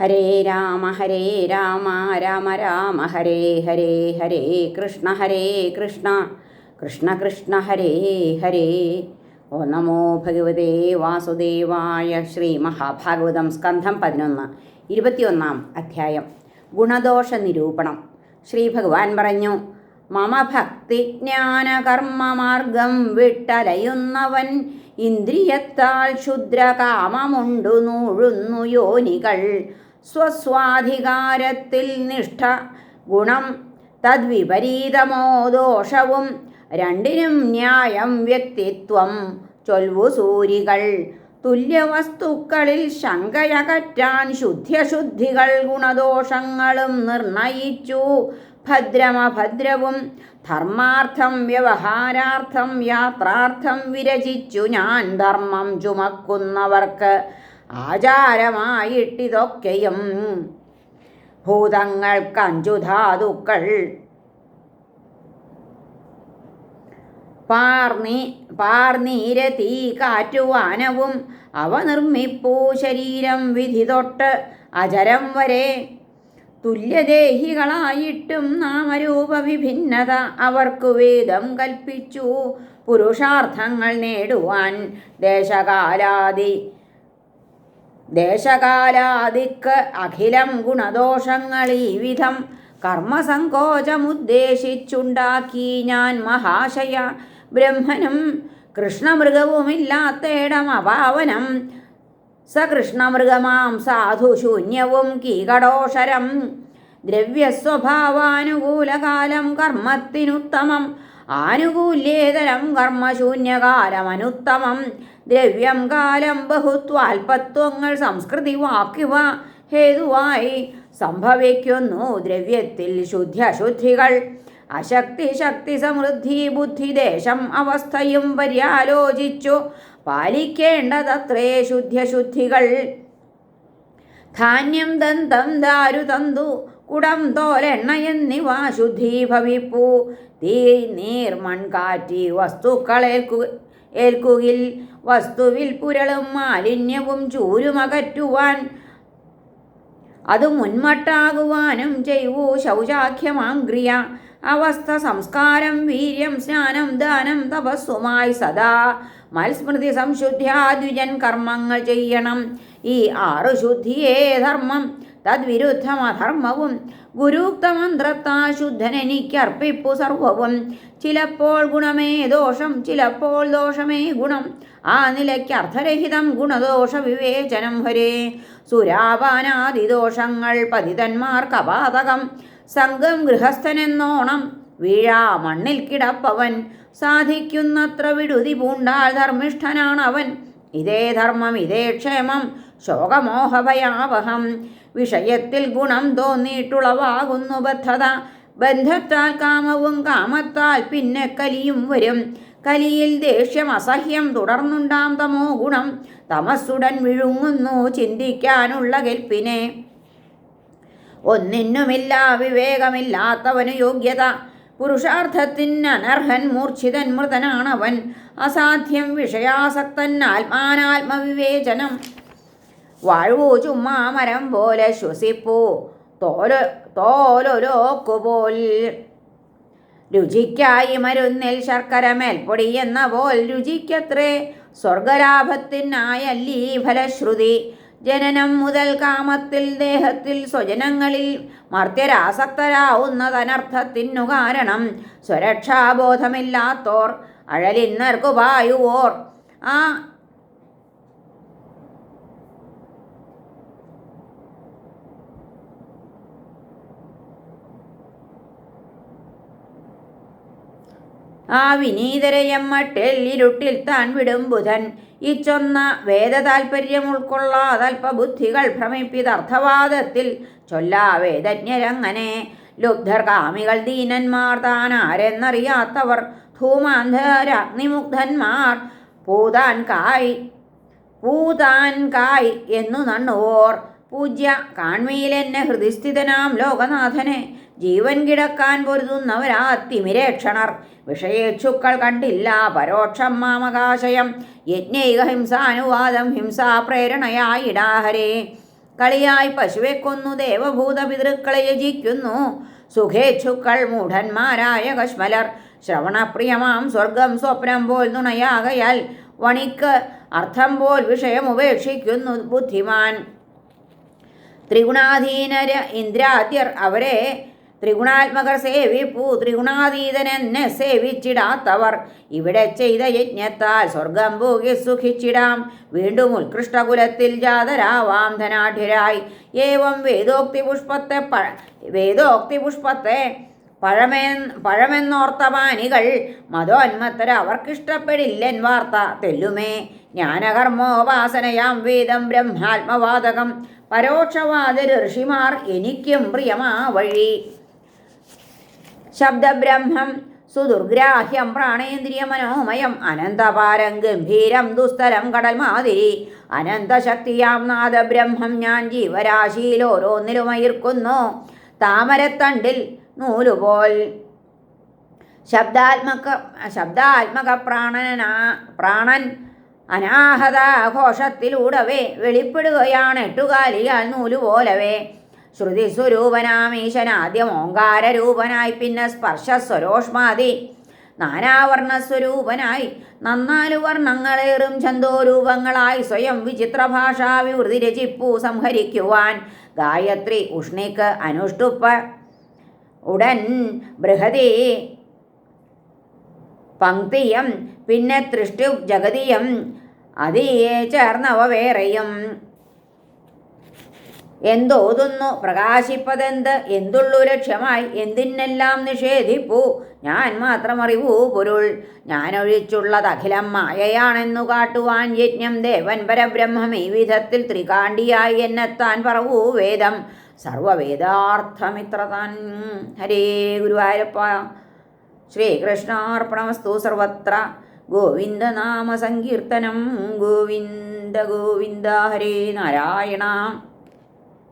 ഹരേ രാമ ഹരേ രാമ രാമ രാമ ഹരേ ഹരേ ഹരേ കൃഷ്ണ ഹരേ കൃഷ്ണ കൃഷ്ണ കൃഷ്ണ ഹരേ ഹരേ. ഓ നമോ ഭഗവതേ വാസുദേവായ ശ്രീ മഹാഭാഗവതം സ്കന്ധം പതിനൊന്ന് ഇരുപത്തിയൊന്നാം അധ്യായം. ഗുണദോഷ നിരൂപണം. ശ്രീ ഭഗവാൻ പറഞ്ഞു മമ ഭക്തി ജ്ഞാനകർമ്മമാർഗം വിട്ടലയുന്നവൻ ഇന്ദ്രിയത്താൽ ക്ഷുദ്രകാമമുണ്ടു നൂഴുന്നു യോനികൾ. സ്വസ്വാധികാരത്തിൽ നിഷ്ഠ ഗുണം തദ്വിപരീതമോ ദോഷവും രണ്ടിനും ന്യായം വ്യക്തിത്വം. ചൊൽവു സൂരികൾ തുല്യവസ്തുക്കളിൽ ശങ്കയകറ്റാൻ ശുദ്ധ്യശുദ്ധികൾ ഗുണദോഷങ്ങളും നിർണയിച്ചു. ഭദ്രമഭദ്രവും ധർമാർത്ഥം വ്യവഹാരാർത്ഥം യാത്രാർത്ഥം വിരചിച്ചു. ഞാൻ ധർമ്മം ചുമക്കുന്നവർക്ക് ആചാരമായിട്ടിതൊക്കെയും ഭൂതങ്ങൾക്കഞ്ചുധാതുക്കൾ പാർനി പാർനീര തീ കാറ്റുവാനവും അവ നിർമ്മിപ്പൂ ശരീരം വിധി തൊട്ട് അജരം വരെ. തുല്യദേഹികളായിട്ടും നാമരൂപ വിഭിന്നത അവർക്കു വേദം കൽപ്പിച്ചു. പുരുഷാർത്ഥങ്ങൾ നേടുവാൻ ദേശകാലാദി ദേശകാലാദിക്ക് അഖിലം ഗുണദോഷങ്ങൾ ഈ വിധം കർമ്മസങ്കോചമുദ്ദേശിച്ചുണ്ടാക്കി ഞാൻ മഹാശയ ബ്രഹ്മനും കൃഷ്ണമൃഗവുമില്ലാത്തേടം അപാവനം. സകൃഷ്ണമൃഗമാം സാധുശൂന്യവും കീകടോഷരം. ദ്രവ്യസ്വഭാവാനുകൂലകാലം കർമ്മത്തിനുത്തമം. ആനുകൂല്യേതരം കർമ്മശൂന്യകാലമനുത്തമം? ദ്രവ്യം കാലം ബഹുത്വാൽപത്വങ്ങൾ സംസ്കൃതി വാക്കിവ ഹേതുവായി സംഭവിക്കുന്നു ദ്രവ്യത്തിൽ ശുദ്ധ്യശുദ്ധികൾ. അശക്തി ശക്തി സമൃദ്ധി ബുദ്ധിദേശം അവസ്ഥയും പര്യാലോചിച്ചു. പാലിക്കേണ്ടതത്രേ ശുദ്ധ്യശുദ്ധികൾ. ധാന്യം ദന്തം ദാരു തന്തു കുടം തോലെണ്ണ എന്നിവ ശുദ്ധീഭവിപ്പൂ തീ നീർ മൺകാറ്റി വസ്തുക്കളേൽക്കു ഏൽക്കുകിൽ വസ്തുവിൽ പുരളും മാലിന്യവും ചൂരുമകറ്റുവാൻ. അത് മുൻമട്ടാകുവാനും ചെയ്വൂ ശൗചാഖ്യമാംഗ്രിയ. അവസ്ഥ സംസ്കാരം വീര്യം സ്നാനം ദാനം തപസ്സുമായി സദാ മത്സ്മൃതി സംശുദ്ധ്യാദ്വിജൻ കർമ്മങ്ങൾ ചെയ്യണം. ഈ ആറു ശുദ്ധിയേ ധർമ്മം. തദ്വിരുദ്ധം അധർമ്മവും ഗുരുക്തമന്ത്രത്താ ശുദ്ധനെനിക്കർപ്പിപ്പു സർവവും. ചിലപ്പോൾ ഗുണമേ ദോഷം ചിലപ്പോൾ ദോഷമേ ഗുണം. ആ നിലയ്ക്ക് അർത്ഥരഹിതം ഗുണദോഷ വിവേചനം ഹരേ സുരാപാനാദിദോഷങ്ങൾ പതിതന്മാർക്ക് അപാതകം സംഘം ഗൃഹസ്ഥനെന്നോണം വീഴാ മണ്ണിൽ കിടപ്പവൻ. സാധിക്കുന്നത്ര വിടുതി പൂണ്ടാൽ ധർമ്മിഷ്ഠനാണവൻ. ഇതേ ധർമ്മം ഇതേ ക്ഷേമം ശോകമോഹഭയാവഹം. വിഷയത്തിൽ ഗുണം തോന്നിയിട്ടുളവാകുന്നു ബദ്ധത. ബന്ധത്താൽ കാമവും കാമത്താൽ പിന്നെ കലിയും വരും. കലിയിൽ ദേഷ്യം അസഹ്യം തുടർന്നുണ്ടാം തമോ ഗുണം. തമസ്സുടൻ വിഴുങ്ങുന്നു ചിന്തിക്കാനുള്ള കെൽപ്പിനെ. ഒന്നിനുമില്ല വിവേകമില്ലാത്തവന് യോഗ്യത. പുരുഷാർത്ഥത്തിന് അനർഹൻ മൂർച്ഛിതൻ മൃതനാണവൻ. അസാധ്യം വിഷയാസക്തൻ ആത്മാനാത്മവിവേചനം. വാഴ്വൂ ചുമ്മാ പോലെ ശ്വസിപ്പൂ. തോല തോലൊരോക്കുപോൽ രുചിക്കായി മരുന്നിൽ ശർക്കര മേൽപ്പൊടി എന്ന പോൽ രുചിക്കത്രേ. സ്വർഗലാഭത്തിനായല്ലീ ഫലശ്രുതി. ജനനം മുതൽ കാമത്തിൽ ദേഹത്തിൽ സ്വജനങ്ങളിൽ മർത്യരാസക്തരാവുന്നതനർത്ഥത്തിനു കാരണം സ്വരക്ഷാബോധമില്ലാത്തോർ അഴലിന്നർക്കു പായുവോർ ആ ആ വിനീതരയമ്മട്ടിൽ ഇരുട്ടിൽ താൻ വിടും ബുധൻ. ഇച്ചൊന്ന വേദ താൽപ്പര്യം ഉൾക്കൊള്ളാതൽപബുദ്ധികൾ ഭ്രമിപ്പിതർത്ഥവാദത്തിൽ ചൊല്ലാ വേദജ്ഞരങ്ങനെ. ലുബ്ധർ കാമികൾ ദീനന്മാർ താൻ ആരെന്നറിയാത്തവർ. ധൂമാന്ധരാഗ്നിമുഗ്ധന്മാർ പൂതാൻ കായ് പൂതാൻ കായ് എന്നു നണ്ണുവോർ. പൂജ്യ കാൺമീലെന്നെ ഹൃദിസ്ഥിതനാം ലോകനാഥനെ. ജീവൻ കിടക്കാൻ പൊരുതുന്നവരാ തിമിരേക്ഷണർ. വിഷയേച്ഛുക്കൾ കണ്ടില്ല പരോക്ഷം മാമകാശയം. യജ്ഞൈക ഹിംസാനുവാദം ഹിംസാ പ്രേരണയായിടാഹരേ കളിയായി പശുവെ കൊന്നു ദേവഭൂത പിതൃക്കളെ യജിക്കുന്നു. സുഖേച്ഛുക്കൾ മൂഢന്മാരായ കശ്മലർ. ശ്രവണപ്രിയമാം സ്വർഗം സ്വപ്നം പോൽ നുണയാകയാൽ വണിക്ക് അർത്ഥം പോൽ വിഷയം ഉപേക്ഷിക്കുന്നു ബുദ്ധിമാൻ. ത്രിഗുണാധീനര ഇന്ദ്രാദ്യർ അവരെ ത്രിഗുണാത്മകർ സേവിപ്പൂ ത്രിഗുണാതീതനെന്നെ സേവിച്ചിടാത്തവർ. ഇവിടെ ചെയ്ത യജ്ഞത്താൽ സ്വർഗം പോകി സുഖിച്ചിടാം. വീണ്ടും ഉത്കൃഷ്ടകുലത്തിൽ ജാതരാവാം ധനാഢ്യരായി. ഏവം വേദോക്തി പുഷ്പത്തെ പ വേദോക്തി പുഷ്പത്തെ പഴമേ പഴമെന്നോർത്ത മാനികൾ മതോന്മത്തര അവർക്കിഷ്ടപ്പെടില്ലെൻ വാർത്ത തെല്ലുമേ. ജ്ഞാനകർമ്മോപാസനയാം വേദം ബ്രഹ്മാത്മവാതകം പരോക്ഷവാദ ഋഷിമാർ എനിക്കും പ്രിയമാ വഴി ശബ്ദബ്രഹ്മം സുദുർഗ്രാഹ്യം പ്രാണേന്ദ്രിയ മനോമയം അനന്തപാരം ഗംഭീരം ദുസ്തരം കടൽ മാതിരി അനന്തശക്തിയാം നാദബ്രഹ്മം ഞാൻ ജീവരാശിയിൽ ഓരോന്നിലുമയിർക്കുന്നു. താമരത്തണ്ടിൽ നൂലുപോൽ. ശബ്ദാത്മക ശബ്ദാത്മക പ്രാണനാ പ്രാണൻ അനാഹതാഘോഷത്തിലൂടവേ വെളിപ്പെടുകയാണ് എട്ടുകാലിയാൽ നൂലുപോലവേ. ശ്രുതി സ്വരൂപനാമീശനാദ്യം ഓങ്കാരരൂപനായി പിന്നെ സ്പർശ സ്വരോഷ്മാതി നാനാവർണസ്വരൂപനായി നന്നാലു വർണങ്ങളേറും ഛന്തോരൂപങ്ങളായി സ്വയം വിചിത്ര ഭാഷാവിവൃതി രചിപ്പു സംഹരിക്കുവാൻ. ഗായത്രി ഉഷ്ണിക്ക് അനുഷ്ടുപ്പ്. ഉടൻ ബൃഹതി പങ്ക്തിയം പിന്നെ തൃഷ്ടു ജഗതിയം. അതിയെ ചേർന്നവ വേറെയും. എന്തോതുന്നു പ്രകാശിപ്പതെന്ത്? എന്തുള്ളു ലക്ഷ്യമായി? എന്തിനെല്ലാം നിഷേധിപ്പൂ? ഞാൻ മാത്രം അറിവൂ പൊരുൾ. ഞാനൊഴിച്ചുള്ളത് അഖിലം മായയാണെന്നു കാട്ടുവാൻ യജ്ഞം ദേവൻ പരബ്രഹ്മം ഈ വിധത്തിൽ ത്രികാണ്ടിയായി എന്നെത്താൻ പറവൂ വേദം. സർവവേദാർത്ഥമിത്ര താൻ ഹരേ ഗുരുവായൂരപ്പ. ശ്രീകൃഷ്ണാർപ്പണമസ്തു സർവത്ര. ഗോവിന്ദനാമ സങ്കീർത്തനം. ഗോവിന്ദ ഗോവിന്ദ ഹരേ നാരായണ.